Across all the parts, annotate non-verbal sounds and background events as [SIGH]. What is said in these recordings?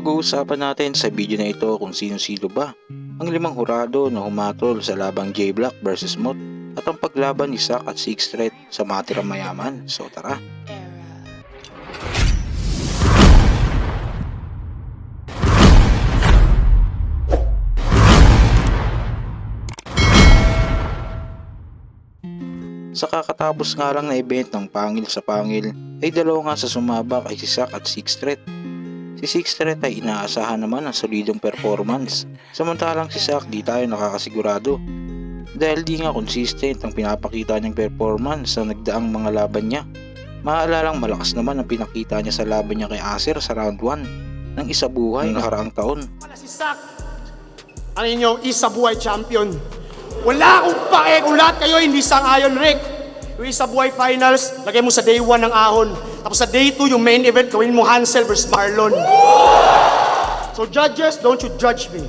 Pag-uusapan natin sa video na ito kung sino-sino ba ang limang hurado na humatol sa labang J-Block versus Mot at ang paglaban ni Zack at Six Threat sa mga tirang mayaman. So tara! Sa kakatapos nga lang na event ng Pangil sa Pangil ay dalawa nga sa sumabak ay si Zack at Six Threat. Si Six Threat ay inaasahan naman ang solidong performance samantalang si Zack di tayo nakakasigurado dahil di nga consistent ang pinapakita niyang performance sa nagdaang mga laban niya. Maalalang malakas naman ang pinakita niya sa laban niya kay Acer sa round 1 ng isa buhay ng nakaraang taon. Wala si Sak. Ang inyong isa buhay champion. Wala akong pake kung lahat kayo hindi sang-ayon, Rick. Yung isa buhay finals, lagay mo sa day 1 ng ahon. Tapos sa day 2, yung main event, gawin mo Hansel versus Marlon. So judges, don't you judge me.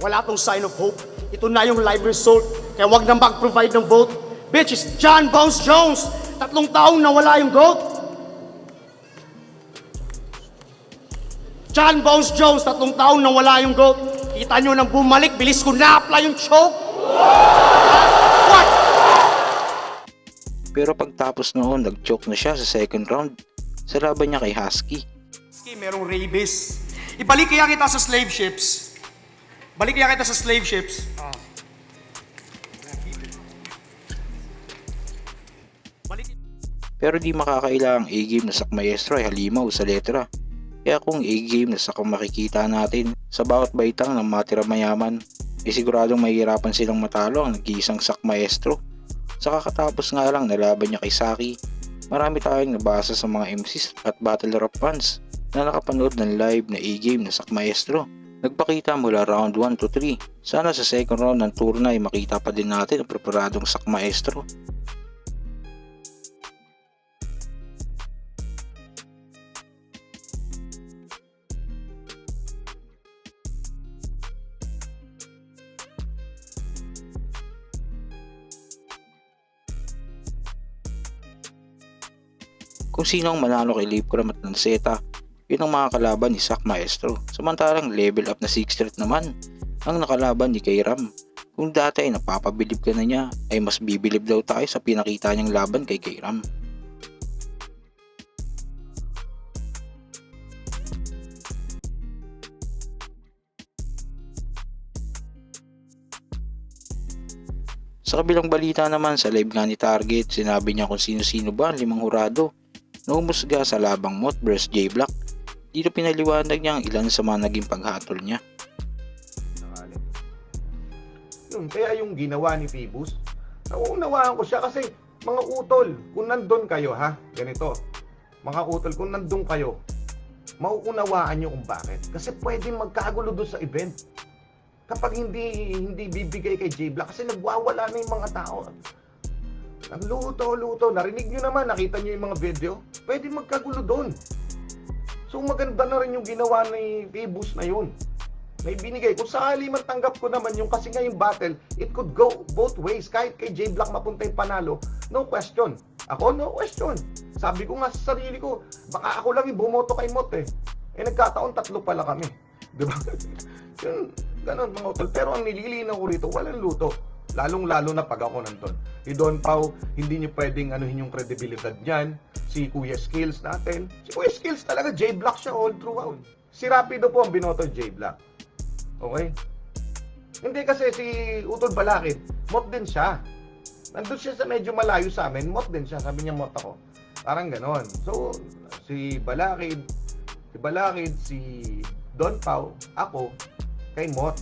Wala tong sign of hope. Ito na yung live result. Kaya wag na mag-provide ng vote. Bitch, is John Bones Jones. Tatlong taong nawala yung goat. John Bones Jones, tatlong taon na wala yung goat. Kita nyo nang bumalik, bilis ko na-apply yung choke. What? Pero pagtapos noon nag-choke na siya sa second round sa laban niya kay Husky. Ski, merong rabies. Ibalik kaya kita sa slave ships. Balik kaya kita sa slave ships. Balik Pero di makakaila ang A-game na sakmayestro ay halimaw sa letra. Kaya kung A-game na sakang makikita natin sa bawat baitang ng matira mayaman, ay siguradong mahihirapan silang matalo ang nag-iisang sakmaestro. Sa kakatapos nga lang na laban niya kay Saki, marami tayong nabasa sa mga MCs at Battle Rap fans na nakapanood ng live na A-game na sakmaestro. Nagpakita mula round 1 to 3. Sana sa second round ng tournay makita pa din natin ang preparadong sakmaestro. Kung sino ang manalo kay Libram at Lanceta, yun ang mga kalaban ni Zack Maestro. Samantalang level up na 6 Street naman ang nakalaban ni Kairam. Kung dati ay napapabilib ka na niya, ay mas bibilib daw tayo sa pinakita niyang laban kay Kairam. Sa kabilang balita naman sa live nga ni Target, sinabi niya kung sino-sino ba ang limang hurado na humusga sa labang Mot vs J Block. Dito pinaliwanag niya ang ilan sa mga naging paghatol niya. Yun, kaya yung ginawa ni Phoebus, nauunawaan ko siya kasi mga utol, kung nandun kayo ha, ganito, mga utol, kung nandun kayo, mauunawaan nyo kung bakit. Kasi pwedeng magkagulo doon sa event. Kapag hindi hindi bibigay kay J Black kasi nagwawala na yung mga tao. Ang luto, luto. Narinig nyo naman, nakita nyo yung mga video. Pwede magkagulo doon. So maganda na rin yung ginawa ni Phoebus na yun. Na ibinigay. Kung sakali man tanggap ko naman yung kasi nga yung battle, it could go both ways. Kahit kay J Black mapunta yung panalo, no question. Ako, no question. Sabi ko nga sa sarili ko, baka ako lang yung bumoto kay Mot eh. Eh nagkataon, tatlo pala kami. [LAUGHS] Di ba? Yun, ganun mga utol. Pero ang nililinaw ko rito, walang luto. Lalong-lalo na pag ako nandun. Si Don Pau, hindi niyo pwedeng anuhin yung credibility niyan. Si Kuya Skills natin. Si Kuya Skills talaga, J-Black siya all throughout. Si Rapido po ang binoto J-Black. Okay? Hindi kasi si Utol Balakid, mot din siya. Nandun siya sa medyo malayo sa amin, mot din siya. Sabi niya, mot ako. Parang ganon. So, si Balakid, si Balakid, si Don Pau, ako, kay Mot.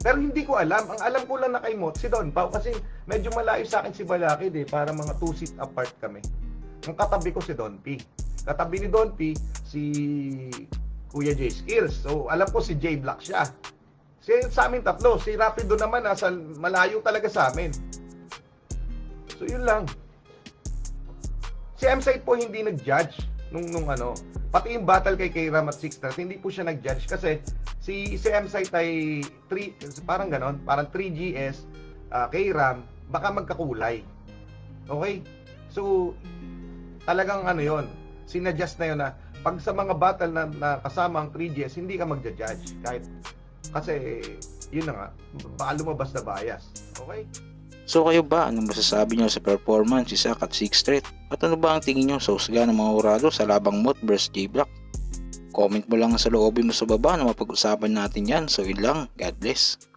Pero hindi ko alam. Ang alam ko lang na kay Mot, si Don Pau. Kasi medyo malayo sa akin si Balakid eh. Para mga two seat apart kami. Ang katabi ko si Don P. Katabi ni Don P, si Kuya J Skills. So, alam ko si J Black siya. Si, sa amin tatlo. Si Rapido naman nasa malayo talaga sa amin. So, yun lang. Si M-Site po hindi nag-judge nung, nung ano. Pati yung battle kay Kairam at Sixter, hindi po siya nag-judge kasi si, si M-Site ay 3, parang ganon, parang 3GS, uh, Kairam, baka magkakulay. Okay? So, talagang ano yon sinadjust na yun na pag sa mga battle na, na kasama ang 3GS, hindi ka magja-judge. Kahit, kasi, yun na nga, baka lumabas na bias. Okay? So kayo ba, anong masasabi nyo sa performance si Zack at Six Street? At ano ba ang tingin nyo sa husga ng mga urado sa labang Mot vs J-Block? Comment mo lang sa loobin mo sa baba na mapag-usapan natin yan. So yun lang, God bless.